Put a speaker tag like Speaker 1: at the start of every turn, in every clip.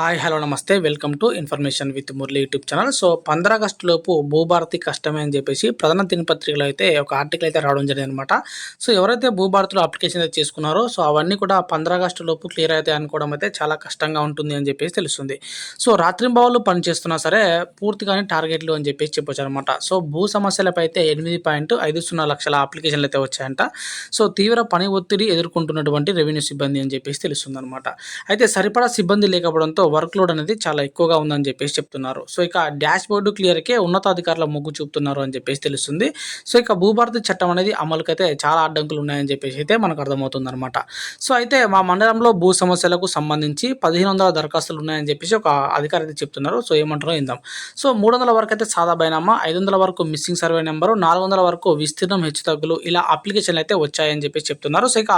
Speaker 1: Hi hello నమస్తే. Welcome to information with Murali YouTube channel. So పంద్ర August లోపు భూభారతి కష్టమే అని చెప్పేసి ప్రధాన దినపత్రికలో అయితే ఒక ఆర్టికల్ అయితే రావడం జరిగింది అనమాట సో ఎవరైతే భూభారతిలో అప్లికేషన్ అయితే చేసుకున్నారో సో అవన్నీ కూడా పంద్ర ఆగస్టు లోపు క్లియర్ అయితే అనుకోవడం అయితే చాలా కష్టంగా ఉంటుంది అని చెప్పేసి తెలుస్తుంది. సో రాత్రింబావులు పనిచేస్తున్నా సరే పూర్తిగానే టార్గెట్లు అని చెప్పేసి చెప్పొచ్చు అనమాట సో భూ సమస్యలపై అయితే ఎనిమిది పాయింట్ ఐదు సున్నా లక్షల అప్లికేషన్లు అయితే వచ్చాయంట. సో తీవ్ర పని ఒత్తిడి ఎదుర్కొంటున్నటువంటి రెవెన్యూ సిబ్బంది అని చెప్పేసి తెలుస్తుంది అనమాట అయితే సరిపడా సిబ్బంది లేకపోవడంతో వర్క్ లోడ్ అనేది చాలా ఎక్కువగా ఉందని చెప్పేసి చెప్తున్నారు. సో ఇక డాష్ బోర్డు క్లియర్కే ఉన్నతాధికారుల మొగ్గు చూపుతున్నారు అని చెప్పేసి తెలుస్తుంది. సో ఇక భూభారతి చట్టం అనేది అమలుకైతే చాలా అడ్డంకులు ఉన్నాయని చెప్పేసి అయితే మనకు అర్థమవుతుంది అనమాట సో అయితే మా మండలంలో భూ సమస్యలకు సంబంధించి పదిహేను వందల దరఖాస్తులు ఉన్నాయని చెప్పేసి ఒక అధికారి అయితే చెప్తున్నారు. సో ఏమంటారో ఇందాం సో మూడు వందల వరకు అయితే సాదా బైనామా ఐదు వందల వరకు మిస్సింగ్ సర్వే నెంబరు నాలుగు వందల వరకు విస్తీర్ణం హెచ్చు తగ్గులు ఇలా అప్లికేషన్లు అయితే వచ్చాయని చెప్పేసి చెప్తున్నారు. సో ఇక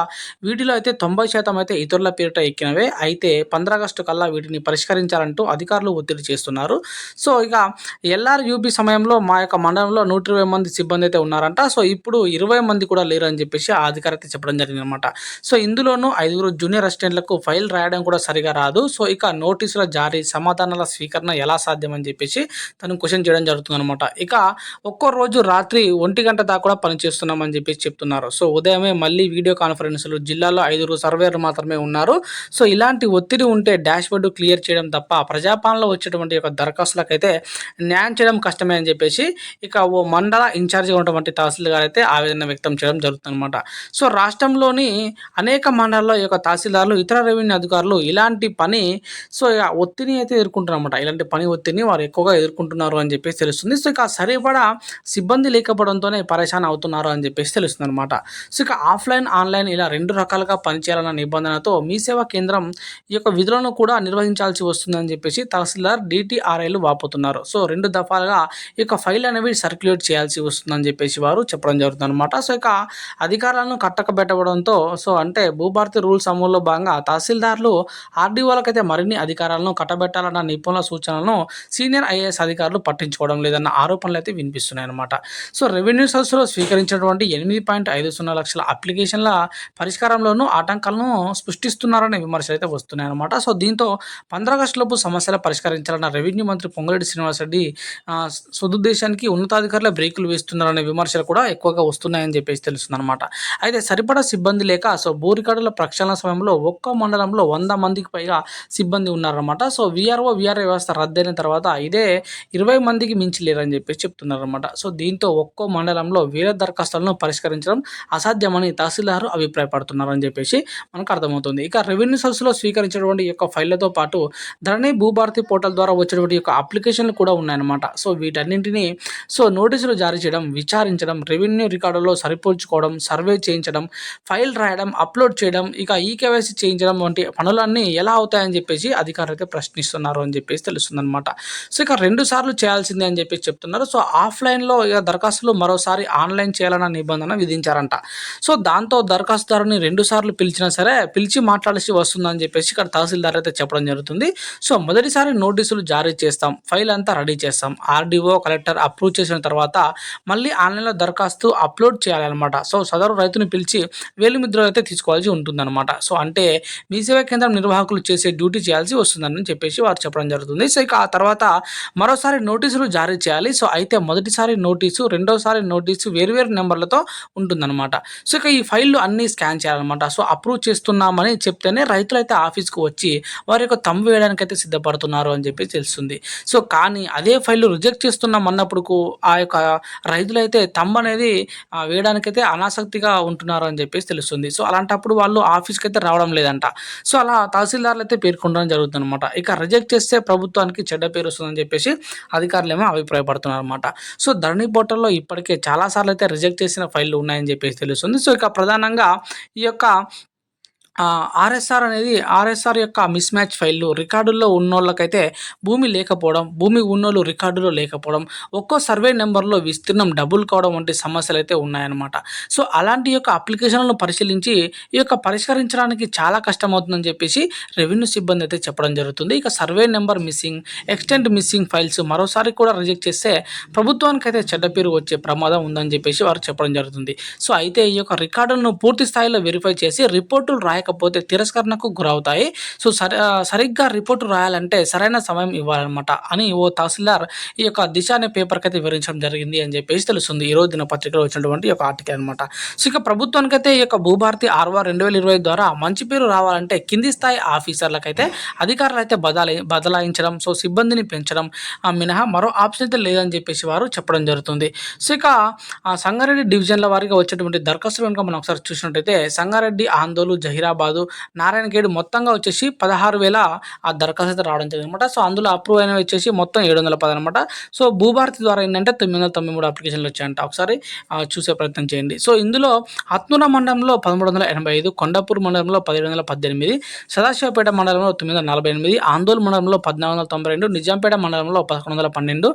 Speaker 1: వీటిలో అయితే తొంభై శాతం అయితే ఇతరుల పేరిట ఎక్కినవే. అయితే పంద్రాగస్టు కల్లా వీటిని పరిష్కరించాలంటూ అధికారులు ఒత్తిడి చేస్తున్నారు. సో ఇక ఎల్ఆర్ యూపీ సమయంలో మా యొక్క మండలంలో నూట ఇరవై మంది సిబ్బంది అయితే ఉన్నారంట. సో ఇప్పుడు ఇరవై మంది కూడా లేరు అని చెప్పేసి ఆ అధికారి అయితే చెప్పడం జరిగింది అనమాట సో ఇందులోనూ ఐదుగురు జూనియర్ అసిస్టెంట్లకు ఫైల్ రాయడం కూడా సరిగా రాదు. సో ఇక నోటీసుల జారీ సమాధానాల స్వీకరణ ఎలా సాధ్యం అని చెప్పేసి తను క్వశ్చన్ చేయడం జరుగుతుంది అనమాట ఇక ఒక్కో రోజు రాత్రి ఒంటి గంట దాకా కూడా పనిచేస్తున్నామని చెప్పేసి చెప్తున్నారు. సో ఉదయమే మళ్ళీ వీడియో కాన్ఫరెన్స్లు జిల్లాలో ఐదుగురు సర్వేయర్లు మాత్రమే ఉన్నారు. సో ఇలాంటి ఒత్తిడి ఉంటే డాష్ బోర్డు క్లియర్ చేయడం తప్ప ప్రజాపాలనలో వచ్చేటువంటి యొక్క దరఖాస్తులకైతే న్యాయం చేయడం కష్టమే అని చెప్పేసి ఇక ఓ మండల ఇన్ఛార్జిగా ఉన్నటువంటి తహసీల్దార్ అయితే ఆవేదన వ్యక్తం చేయడం జరుగుతుందన్నమాట. సో రాష్ట్రంలోని అనేక మండలాల్లో ఈ యొక్క తహసీల్దార్లు ఇతర రెవెన్యూ అధికారులు ఇలాంటి పని సో ఇక ఒత్తిడిని అయితే ఎదుర్కొంటున్నారన్నమాట. ఇలాంటి పని ఒత్తిడిని వారు ఎక్కువగా ఎదుర్కొంటున్నారు అని చెప్పేసి తెలుస్తుంది. సో ఇక సరిపడా సిబ్బంది లేకపోవడంతోనే పరేషాన్ అవుతున్నారు అని చెప్పేసి తెలుస్తుంది అనమాట సో ఇక ఆఫ్లైన్ ఆన్లైన్ ఇలా రెండు రకాలుగా పనిచేయాలన్న నిబంధనతో మీ సేవా కేంద్రం ఈ యొక్క విధులను కూడా నిర్వహించాల్సి వస్తుందని చెప్పేసి తహసీల్దార్ డిటిఆర్ఐలు వాపోతున్నారు. సో రెండు దఫాలుగా ఈ యొక్క ఫైల్ అనేవి సర్క్యులేట్ చేయాల్సి వస్తుందని చెప్పేసి వారు చెప్పడం జరుగుతుంది అనమాట సో ఇక అధికారాలను కట్టకబెట్టడంతో సో అంటే భూభారతి రూల్స్ అమల్లో భాగంగా తహసీల్దార్లు ఆర్డీఓలకైతే మరిన్ని అధికారాలను కట్టబెట్టాలన్న నిపుణుల సూచనలను సీనియర్ ఐఏఎస్ అధికారులు పట్టించుకోవడం లేదన్న ఆరోపణలు అయితే వినిపిస్తున్నాయి అనమాట సో రెవెన్యూ సోర్స్లో స్వీకరించినటువంటి ఎనిమిది పాయింట్ ఐదు సున్నా లక్షల అప్లికేషన్ల పరిష్కారంలోనూ ఆటంకాలను సృష్టిస్తున్నారనే విమర్శలు అయితే వస్తున్నాయి అనమాట సో దీంతో పంద్ర ఆగస్టులోపు సమస్యలు పరిష్కరించాలన్న రెవెన్యూ మంత్రి పొంగులేటి శ్రీనివాసరెడ్డి రెడ్డి సదుద్దేశానికి ఉన్నతాధికారుల బ్రేకులు వేస్తున్నారనే విమర్శలు కూడా ఎక్కువగా వస్తున్నాయని చెప్పేసి తెలుస్తుంది అనమాట అయితే సరిపడా సిబ్బంది లేక సో బోరికాడల ప్రక్షాళన సమయంలో ఒక్క మండలంలో వంద మందికి పైగా సిబ్బంది ఉన్నారన్నమాట. సో విఆర్ఓ విఆర్ఓ వ్యవస్థ రద్దయిన తర్వాత ఇదే ఇరవై మందికి మించి లేరని చెప్పేసి చెప్తున్నారన్నమాట. సో దీంతో ఒక్కో మండలంలో వీర దరఖాస్తులను పరిష్కరించడం అసాధ్యమని తహసీల్దారు అభిప్రాయపడుతున్నారని చెప్పేసి మనకు అర్థమవుతుంది. ఇక రెవెన్యూ సోర్స్లో స్వీకరించినటువంటి ఈ యొక్క ఫైళ్ళతో పాటు ధరణి భూభారతి పోర్టల్ ద్వారా వచ్చినటువంటి యొక్క అప్లికేషన్లు కూడా ఉన్నాయన్నమాట. సో వీటన్నింటినీ సో నోటీసులు జారీ చేయడం విచారించడం రెవెన్యూ రికార్డులో సరిపోల్చుకోవడం సర్వే చేయించడం ఫైల్ రాయడం అప్లోడ్ చేయడం ఇక ఈ కేవైసీ చేయించడం వంటి పనులన్నీ ఎలా అవుతాయని చెప్పేసి అధికారులు అయితే ప్రశ్నిస్తున్నారు అని చెప్పేసి తెలుస్తుందన్నమాట. సో ఇక రెండు సార్లు చేయాల్సిందే అని చెప్పేసి చెప్తున్నారు. సో ఆఫ్లైన్లో ఇక దరఖాస్తులు మరోసారి ఆన్లైన్ చేయాలన్న నిబంధన విధించారంట. సో దాంతో దరఖాస్తుదారుని రెండు సార్లు పిలిచినా సరే పిలిచి మాట్లాడాల్సి వస్తుందని చెప్పేసి ఇక్కడ తహసీల్దార్ అయితే చెప్పడం జరుగుతుంది. సో మొదటిసారి నోటీసులు జారీ చేస్తాం. ఫైల్ అంతా రెడీ చేస్తాం. ఆర్డీఓ కలెక్టర్ అప్రూవ్ చేసిన తర్వాత మళ్ళీ ఆన్లైన్లో దరఖాస్తు అప్లోడ్ చేయాలన్నమాట. సో సదరు రైతుని పిలిచి వేలిముద్ర అయితే తీసుకోవాల్సి ఉంటుందన్నమాట. సో అంటే మీ సేవా కేంద్రం నిర్వాహకులు చేసే డ్యూటీ చేయాల్సి వస్తుందని చెప్పేసి వారు చెప్పడం జరుగుతుంది. సో ఇక ఆ తర్వాత మరోసారి నోటీసులు జారీ చేయాలి. సో అయితే మొదటిసారి నోటీసు రెండోసారి నోటీసు వేరువేరు నెంబర్లతో ఉంటుందన్నమాట. సో ఇక ఈ ఫైళ్ళు అన్నీ స్కాన్ చేయాలన్నమాట. సో అప్రూవ్ చేస్తున్నామని చెప్తేనే రైతులు అయితే ఆఫీస్కి వచ్చి వారి యొక్క సమ్ వేయడానికి అయితే సిద్ధపడుతున్నారు అని చెప్పి తెలుస్తుంది. సో కానీ అదే ఫైల్ రిజెక్ట్ చేస్తున్నాం అన్నప్పుడు ఆ యొక్క రైతులైతే తమ్ అనేది వేయడానికైతే అనాసక్తిగా ఉంటున్నారు అని చెప్పేసి తెలుస్తుంది. సో అలాంటప్పుడు వాళ్ళు ఆఫీస్కి అయితే రావడం లేదంట. సో అలా తహసీల్దార్లు అయితే పేర్కొనడం జరుగుతుంది అనమాట ఇక రిజెక్ట్ చేస్తే ప్రభుత్వానికి చెడ్డ పేరు వస్తుందని చెప్పేసి అధికారులు ఏమో అభిప్రాయపడుతున్నారు అనమాట సో ధరణి పోర్టల్లో ఇప్పటికే చాలాసార్లు అయితే రిజెక్ట్ చేసిన ఫైళ్ళు ఉన్నాయని చెప్పేసి తెలుస్తుంది. సో ఇక ప్రధానంగా ఈ యొక్క ఆర్ఎస్ఆర్ అనేది ఆర్ఎస్ఆర్ యొక్క మిస్ మ్యాచ్ ఫైళ్ళు రికార్డుల్లో ఉన్నోళ్ళకైతే భూమి లేకపోవడం భూమి ఉన్నోళ్ళు రికార్డులో లేకపోవడం ఒక్కో సర్వే నెంబర్లో విస్తీర్ణం డబుల్ కావడం వంటి సమస్యలు అయితే ఉన్నాయన్నమాట. సో అలాంటి యొక్క అప్లికేషన్లను పరిశీలించి ఈ యొక్క పరిష్కరించడానికి చాలా కష్టమవుతుందని చెప్పేసి రెవెన్యూ సిబ్బంది అయితే చెప్పడం జరుగుతుంది. ఇక survey number missing extent missing files మరోసారి కూడా రిజెక్ట్ చేస్తే ప్రభుత్వానికి అయితే చెడ్డ పేరు వచ్చే ప్రమాదం ఉందని చెప్పేసి వారు చెప్పడం జరుగుతుంది. సో అయితే ఈ యొక్క రికార్డులను పూర్తి స్థాయిలో వెరిఫై చేసి రిపోర్టులు రాయ రాయకపోతే తిరస్కరణకు గురవుతాయి. సో సరి సరిగ్గా రిపోర్టు రాయాలంటే సరైన సమయం ఇవ్వాలన్నమాట అని ఓ తహసీల్దార్ ఈ యొక్క దిశ అనే పేపర్కి అయితే వివరించడం జరిగింది అని చెప్పేసి తెలుస్తుంది. ఈ రోజు దినపత్రికలో వచ్చినటువంటి ఒక యొక్క ఆర్టికల్ అనమాట సో ఇక ప్రభుత్వానికైతే ఈ యొక్క భూభారతి ఆర్వా రెండు వేల ఇరవై ద్వారా మంచి పేరు రావాలంటే కింది స్థాయి ఆఫీసర్లకైతే అధికారులు అయితే బదలాయి బదలాయించడం సో సిబ్బందిని పెంచడం ఆ మినహా మరో ఆప్షన్ అయితే లేదని చెప్పేసి వారు చెప్పడం జరుగుతుంది. సో ఇక సంగారెడ్డి డివిజన్ల వారికి వచ్చేటువంటి దరఖాస్తులు కనుక మనం ఒకసారి చూసినట్టయితే సంగారెడ్డి ఆందోళన జహీరాబాదు నారాయణగేడ్ మొత్తంగా వచ్చేసి పదహారు వేల ఆ దరఖాస్తు అయితే రావడం జరిగింది అనమాట సో అందులో అప్రూవ్ అయినవి వచ్చేసి మొత్తం ఏడు వందల పది అనమాట సో భూభారతి ద్వారా ఏంటంటే తొమ్మిది వందల తొంభై మూడు అప్లికేషన్లు వచ్చాయంట. ఒకసారి చూసే ప్రయత్నం చేయండి. సో ఇందులో హత్నూర మండలంలో పదమూడు వందల ఎనభై ఐదు కొండాపూర్ మండలంలో పదిహేడు వందల పద్దెనిమిది సదాశివపేట మండలంలో తొమ్మిది వందల నలభై ఎనిమిది ఆందోళన మండలంలో పద్నాలుగు వందల తొంభై రెండు నిజాంపేట మండలంలో పదకొండు వందల పన్నెండు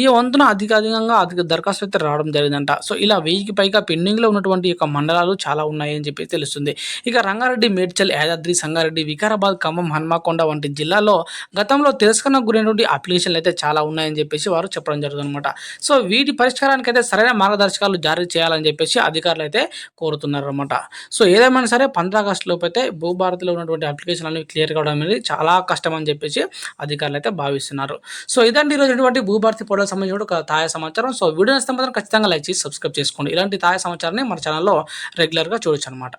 Speaker 1: ఈ వంతున అధిక అధికంగా అధిక దరఖాస్తు అయితే రావడం జరిగిందంట. సో ఇలా వెయ్యికి పైగా పెండింగ్లో ఉన్నటువంటి యొక్క మండలాలు చాలా ఉన్నాయి అని చెప్పి తెలుస్తుంది. ఇక రంగారెడ్డి మేడ్చల్ యాదాద్రి సంగారెడ్డి వికారాబాద్ ఖమ్మం హన్మకొండ వంటి జిల్లాల్లో గతంలో తిరస్కరణకు గురైనటువంటి అప్లికేషన్లు అయితే చాలా ఉన్నాయని చెప్పేసి వారు చెప్పడం జరుగుతుందన్నమాట. సో వీటి పరిష్కారానికి అయితే సరైన మార్గదర్శకాలు జారీ చేయాలని చెప్పేసి అధికారులు అయితే కోరుతున్నారు అనమాట సో ఏదేమైనా సరే పంద్రా ఆగస్టు లోపు అయితే భూభారతిలో ఉన్నటువంటి అప్లికేషన్ అనేవి క్లియర్ కావడం అనేది చాలా కష్టం అని చెప్పేసి అధికారులు అయితే భావిస్తున్నారు. సో ఇదండి ఈరోజు ఉన్నటువంటి భూభారతి పోర్టల్ సంబంధించిన ఒక తాజా సమాచారం. సో వీడియో నచ్చితే మాత్రం ఖచ్చితంగా లైక్ చేసి సబ్స్క్రైబ్ చేసుకోండి. ఇలాంటి తాజా సమాచారాన్ని మన ఛానల్లో రెగ్యులర్గా చూడొచ్చు అనమాట